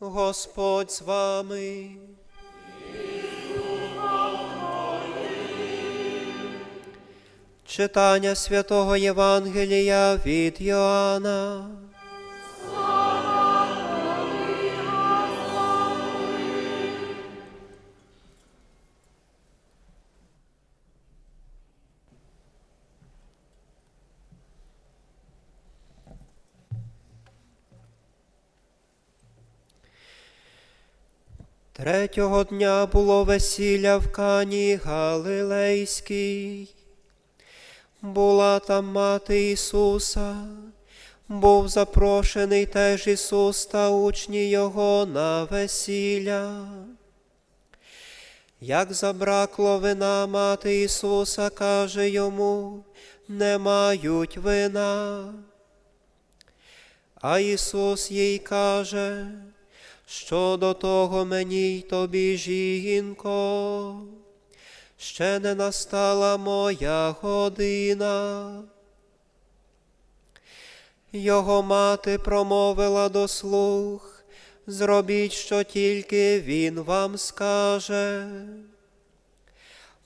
Господь з вами. Читання святого Євангелія від Йоанна. Третього дня було весілля в Кані Галилейській. Була там мати Ісуса, був запрошений теж Ісус та учні Його на весілля. Як забракло вина, мати Ісуса каже йому, не мають вина. А Ісус їй каже, що до того мені й тобі, жінко, ще не настала моя година. Його мати промовила до слух, зробіть, що тільки він вам скаже.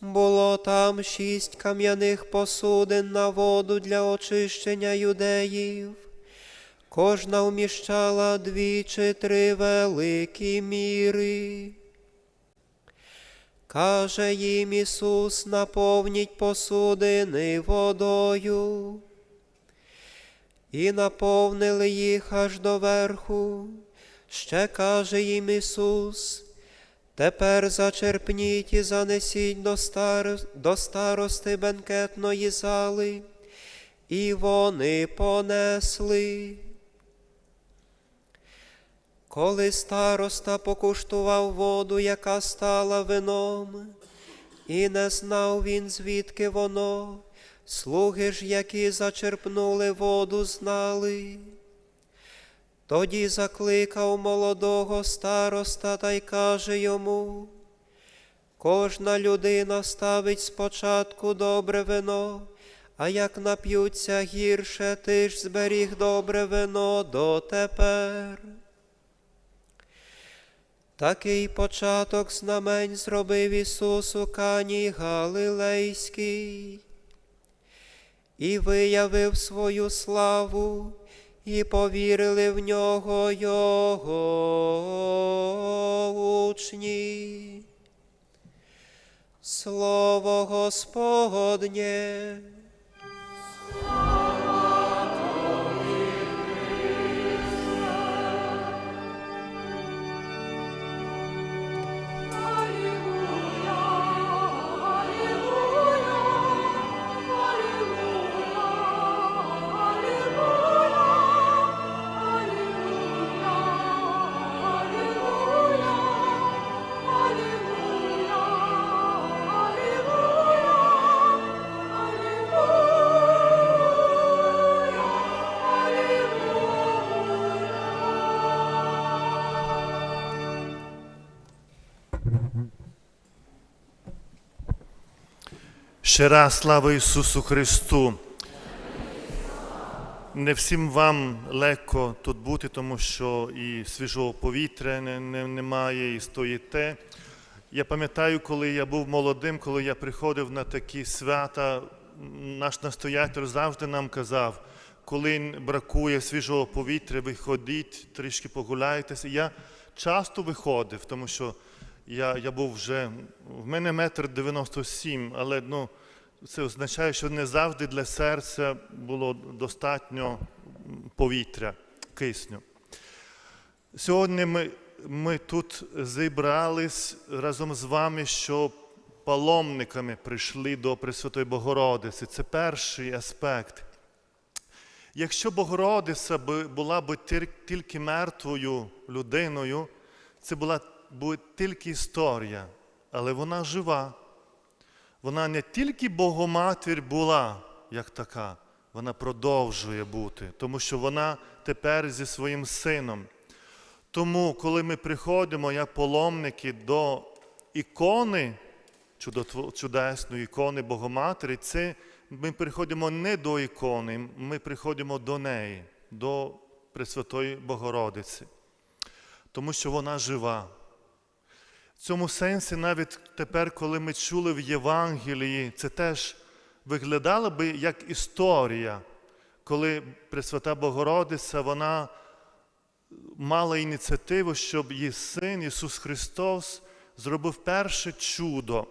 Було там шість кам'яних посудин на воду для очищення юдеїв. Кожна вміщала дві чи три великі міри. Каже їм Ісус, наповніть посудини водою. І наповнили їх аж до верху. Ще каже їм Ісус, тепер зачерпніть і занесіть до, стар... до старости бенкетної зали. І вони понесли. Коли староста покуштував воду, яка стала вином, і не знав він, звідки воно, слуги ж, які зачерпнули воду, знали. Тоді закликав молодого староста та й каже йому, кожна людина ставить спочатку добре вино, а як нап'ються гірше, ти ж зберіг добре вино дотепер. Такий початок знамень зробив Ісус у Кані Галилейській і виявив свою славу, і повірили в нього Його учні. Слово Господнє. Ще раз слава Ісусу Христу. Не всім вам легко тут бути, тому що і свіжого повітря не, не, немає, і стоїте. Я пам'ятаю, коли я був молодим, коли я приходив на такі свята, наш настоятель завжди нам казав, коли бракує свіжого повітря, виходіть, трішки погуляйтеся. Я часто виходив, тому що я, я був вже, в мене метр 97, але ну, це означає, що не завжди для серця було достатньо повітря, кисню. Сьогодні ми, ми тут зібрались разом з вами, щоб паломниками прийшли до Пресвятої Богородиці. Це перший аспект. Якщо Богородиця була б тільки мертвою людиною, це була б тільки історія, але вона жива. Вона не тільки Богоматір була як така, вона продовжує бути, тому що вона тепер зі своїм сином. Тому, коли ми приходимо, як паломники, до ікони, чудесної ікони Богоматері, це ми приходимо не до ікони, ми приходимо до неї, до Пресвятої Богородиці. тому що вона жива. В цьому сенсі, навіть тепер, коли ми чули в Євангелії, це теж виглядало би як історія, коли Пресвята Богородиця вона мала ініціативу, щоб її син Ісус Христос зробив перше чудо.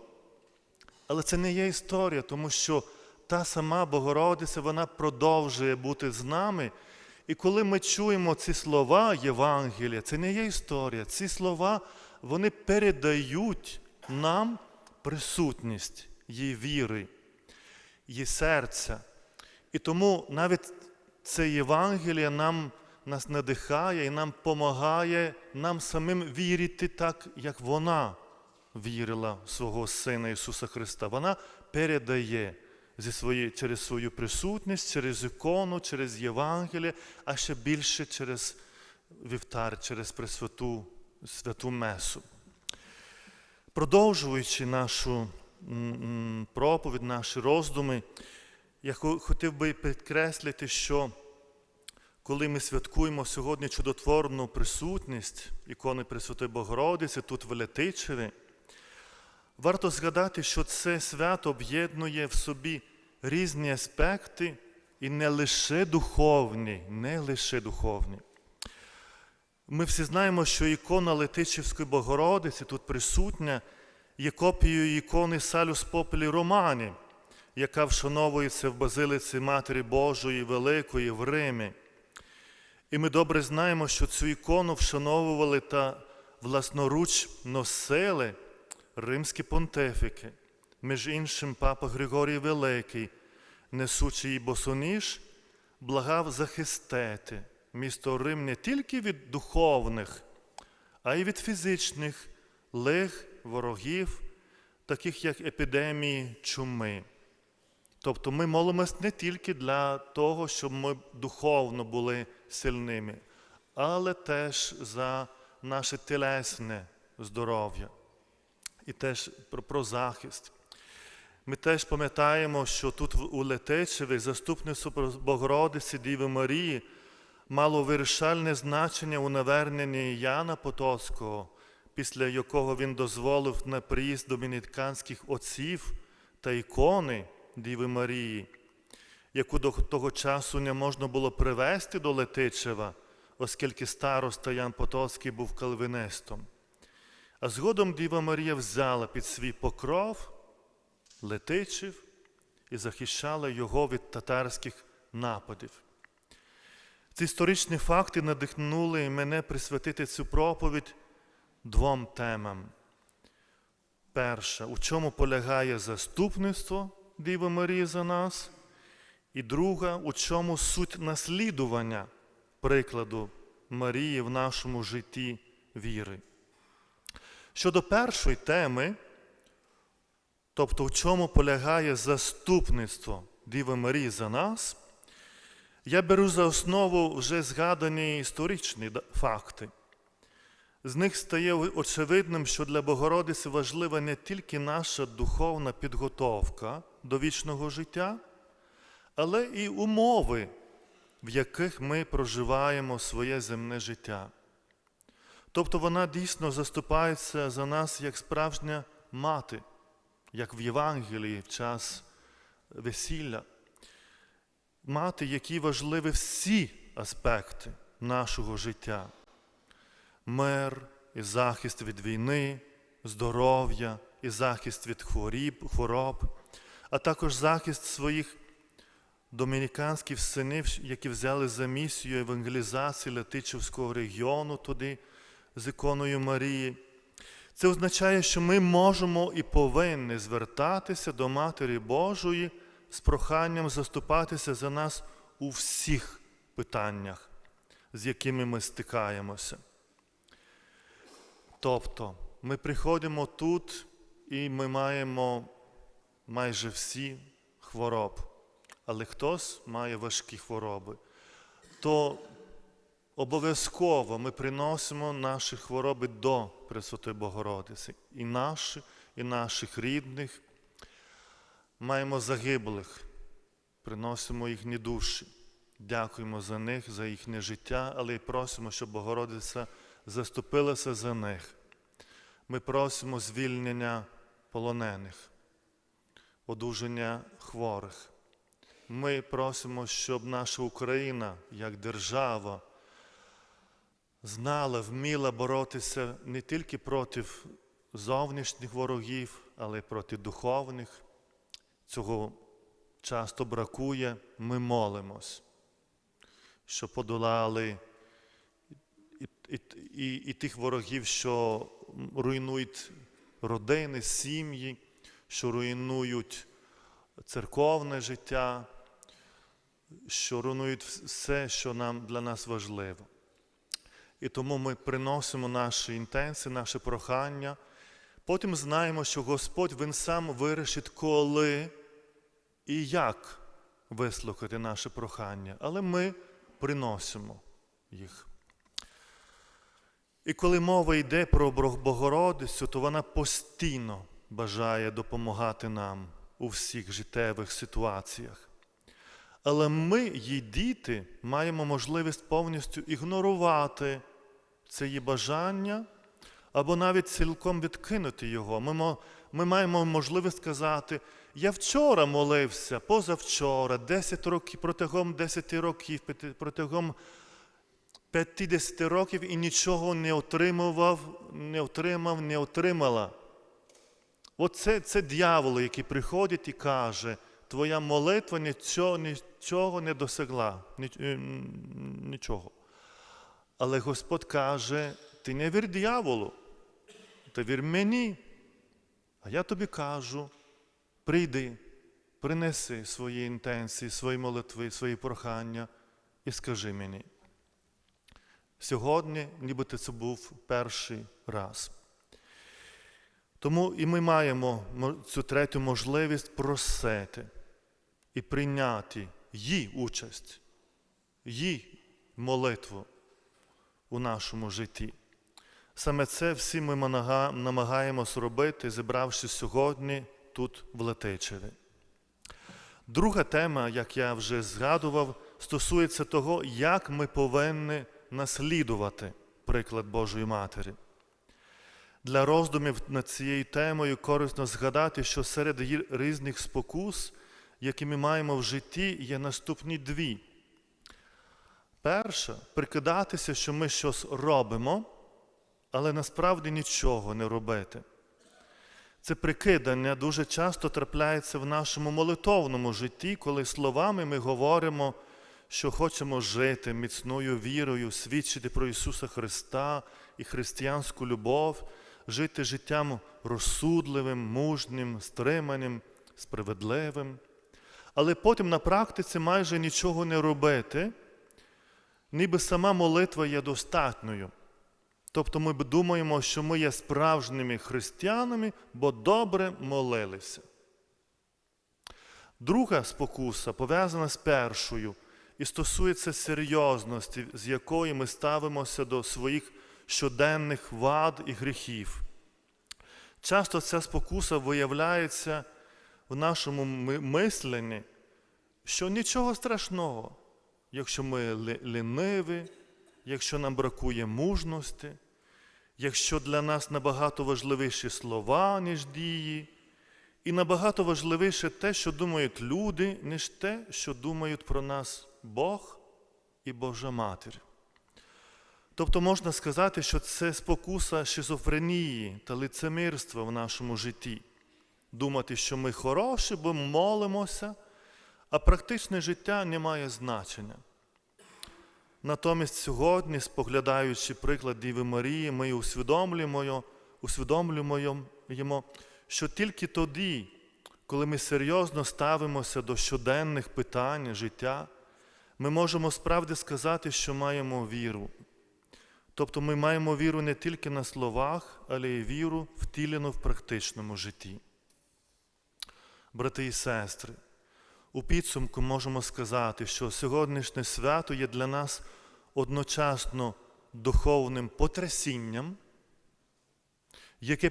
Але це не є історія, тому що та сама Богородиця вона продовжує бути з нами. І коли ми чуємо ці слова Євангелія, це не є історія. Ці слова вони передають нам присутність її віри, її серця. І тому навіть це Євангеліє нам нас надихає і нам допомагає нам самим вірити так, як вона вірила в свого Сина Ісуса Христа. Вона передає зі своєї, через свою присутність, через ікону, через Євангеліє, а ще більше через вівтар, через Пресвяту Святу Месу. Продовжуючи нашу проповідь, наші роздуми, я хотів би підкреслити, що коли ми святкуємо сьогодні чудотворну присутність ікони Пресвятої Богородиці тут в Летичеві, варто згадати, що це свято об'єднує в собі різні аспекти і не лише духовні, не лише духовні. Ми всі знаємо, що ікона Летичівської Богородиці тут присутня є копією ікони Салюс Попелі Романі, яка вшановується в Базилиці Матері Божої Великої в Римі. І ми добре знаємо, що цю ікону вшановували та власноруч носили римські понтифіки, між іншим папа Григорій Великий, несучи її босоніж, благав захистити місто Рим не тільки від духовних, а й від фізичних лих, ворогів, таких як епідемії чуми. Тобто ми молимось не тільки для того, щоб ми духовно були сильними, але теж за наше тілесне здоров'я і теж про, про захист. Ми теж пам'ятаємо, що тут у Летичеві заступництво Богородиці Діви Марії мало вирішальне значення у наверненні Яна Потоцького, після якого він дозволив на приїзд домініканських отців та ікони Діви Марії, яку до того часу не можна було привезти до Летичева, оскільки староста Ян Потоцький був кальвінистом. А згодом Діва Марія взяла під свій покров Летичів і захищала його від татарських нападів. Ці історичні факти надихнули мене присвятити цю проповідь двом темам. Перше, у чому полягає заступництво Діви Марії за нас, і друга, у чому суть наслідування прикладу Марії в нашому житті віри. Щодо першої теми, тобто в чому полягає заступництво Діви Марії за нас, я беру за основу вже згадані історичні факти. З них стає очевидним, що для Богородиці важлива не тільки наша духовна підготовка до вічного життя, але і умови, в яких ми проживаємо своє земне життя. Тобто вона дійсно заступається за нас як справжня мати, як в Євангелії в час весілля. Мати, які важливі всі аспекти нашого життя: мир і захист від війни, здоров'я і захист від хворіб, хвороб, а також захист своїх домініканських синів, які взяли за місію евангелізації Летичівського регіону туди з іконою Марії. Це означає, що ми можемо і повинні звертатися до Матері Божої з проханням заступатися за нас у всіх питаннях, з якими ми стикаємося. Тобто, ми приходимо тут і ми маємо майже всі хвороб, але хтось має важкі хвороби, то обов'язково ми приносимо наші хвороби до Пресвятої Богородиці, і наші, і наших рідних. Маємо загиблих, приносимо їхні душі, дякуємо за них, за їхнє життя, але й просимо, щоб Богородиця заступилася за них. Ми просимо звільнення полонених, одужання хворих. Ми просимо, щоб наша Україна як держава знала, вміла боротися не тільки проти зовнішніх ворогів, але й проти духовних. Цього часто бракує. Ми молимось, щоб подолали і, і, і, і тих ворогів, що руйнують родини, сім'ї, що руйнують церковне життя, що руйнують все, що нам для нас важливо. І тому ми приносимо наші інтенції, наше прохання. Потім знаємо, що Господь Він сам вирішить, коли і як вислухати наше прохання, але ми приносимо їх. І коли мова йде про Богородицю, то вона постійно бажає допомагати нам у всіх життєвих ситуаціях. Але ми, її діти, маємо можливість повністю ігнорувати це її бажання або навіть цілком відкинути його. Ми, ми маємо можливість сказати, я вчора молився, позавчора, 10 років, протягом 10 років, протягом 50 років і нічого не отримував, не отримав, не отримала. Оце це дьявол, який приходить і каже, твоя молитва нічого, нічого не досягла, ніч- е, м, нічого. Але Господь каже, ти не вір дьяволу, ти вір мені. А я тобі кажу, прийди, принеси свої інтенції, свої молитви, свої прохання і скажи мені. Сьогодні, нібито це був перший раз. Тому і ми маємо цю третю можливість просити і прийняти її участь, її молитву у нашому житті. Саме це всі ми намагаємось робити, зібравшись сьогодні тут в Летичеві. Друга тема, як я вже згадував, стосується того, як ми повинні наслідувати приклад Божої Матері. Для роздумів над цією темою корисно згадати, що серед різних спокус, які ми маємо в житті, є наступні дві. Перша прикидатися, що ми щось робимо, але насправді нічого не робити. Це прикидання дуже часто трапляється в нашому молитовному житті, коли словами ми говоримо, що хочемо жити міцною вірою, свідчити про Ісуса Христа і християнську любов, жити життям розсудливим, мужнім, стриманим, справедливим. Але потім на практиці майже нічого не робити, ніби сама молитва є достатньою. Тобто ми думаємо, що ми є справжніми християнами, бо добре молилися. Друга спокуса пов'язана з першою і стосується серйозності, з якою ми ставимося до своїх щоденних вад і гріхів. Часто ця спокуса виявляється в нашому мисленні, що нічого страшного, якщо ми лі- ліниві, якщо нам бракує мужності, якщо для нас набагато важливіші слова, ніж дії, і набагато важливіше те, що думають люди, ніж те, що думають про нас Бог і Божа Матір. Тобто можна сказати, що це спокуса шизофренії та лицемірства в нашому житті. Думати, що ми хороші, бо молимося, а практичне життя не має значення. Натомість сьогодні, споглядаючи приклад Діви Марії, ми усвідомлюємо, усвідомлюємо, що тільки тоді, коли ми серйозно ставимося до щоденних питань життя, ми можемо справді сказати, що маємо віру. Тобто ми маємо віру не тільки на словах, але й віру втілену в практичному житті. Брати і сестри, у підсумку можемо сказати, що сьогоднішнє свято є для нас одночасно духовним потрясінням, яке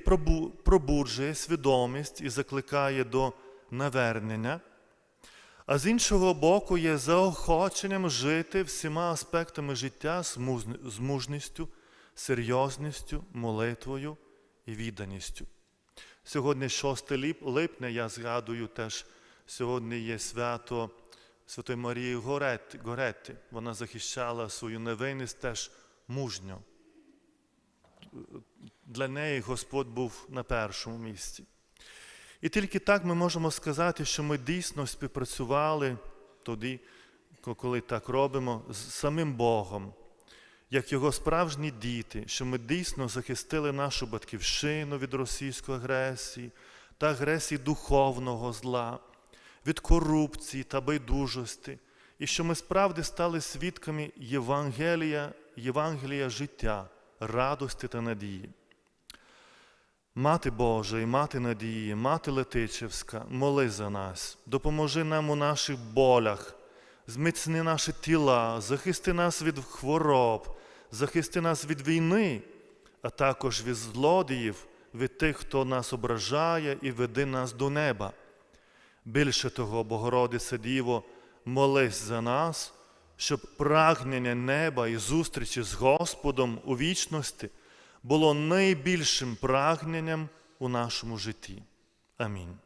пробуджує свідомість і закликає до навернення, а з іншого боку є заохоченням жити всіма аспектами життя з мужністю серйозністю, молитвою і відданістю. Сьогодні 6 липня, я згадую теж, сьогодні є свято Святої Марії. Горетти. Вона захищала свою невинність теж мужньо. Для неї Господь був на першому місці. І тільки так ми можемо сказати, що ми дійсно співпрацювали тоді, коли так робимо, з самим Богом, як його справжні діти, що ми дійсно захистили нашу батьківщину від російської агресії та агресії духовного зла, від корупції та байдужості, і що ми справді стали свідками Євангелія, Євангелія життя, радості та надії. Мати Божа і мати надії, мати Летичевська, моли за нас, допоможи нам у наших болях, зміцни наші тіла, захисти нас від хвороб, захисти нас від війни, а також від злодіїв, від тих, хто нас ображає і веди нас до неба. Більше того, Богородице Діво, молись за нас, щоб прагнення неба і зустрічі з Господом у вічності було найбільшим прагненням у нашому житті. Амінь.